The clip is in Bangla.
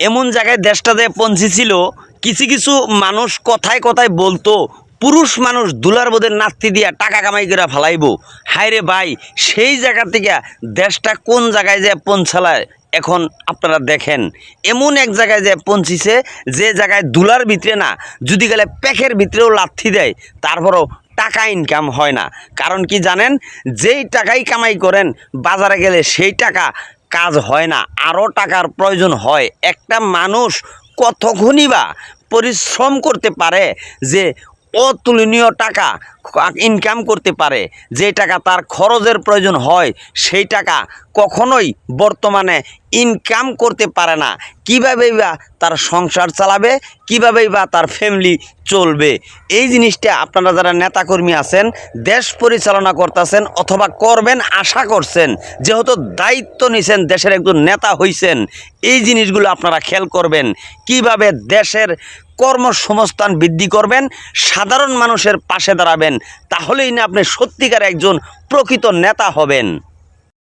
এমন জায়গায় দেশটা যে পৌঁছেছিল, কিছু কিছু মানুষ কথায় কথায় বলতো, পুরুষ মানুষ দুলার বোধের নাতি দিয়া টাকা কামাই করে ফেলাইবো। হায় রে ভাই, সেই জায়গা থেকে দেশটা কোন জায়গায় যে পৌঁছালায়, এখন আপনারা দেখেন। এমন এক জায়গায় যে পৌঁছিছে, যে জায়গায় দুলার ভিতরে না, যদি গেলে প্যাকের ভিতরেও লাথি দেয়, তারপরও টাকা ইনকাম হয় না। কারণ কি জানেন, যেই টাকাই কামাই করেন, বাজারে গেলে সেই টাকা কাজ হয় না আরও টাকার প্রয়োজন হয়। একটা মানুষ কতক্ষণই বা পরিশ্রম করতে পারে যে অতুলনীয় টাকা ইনকাম করতে পারে, যে টাকা তার খরচের প্রয়োজন হয়, সেই টাকা কখনোই বর্তমানে ইনকাম করতে পারে না। কীভাবেই বা তার সংসার চালাবে, কীভাবেই বা তার ফ্যামিলি চলবে, এই জিনিসটা আপনারা যারা নেতাকর্মী আছেন, দেশ পরিচালনা করতেছেন অথবা করবেন, আশা করছেন, যেহেতু দায়িত্ব নিছেন, দেশের একজন নেতা হইছেন, এই জিনিসগুলো আপনারা খেয়াল করবেন। কীভাবে দেশের কর্মসংস্থান বৃদ্ধি করবেন, সাধারণ মানুষের পাশে দাঁড়াবেন, তাহলেই না আপনি সত্যিকার একজন প্রকৃত নেতা হবেন।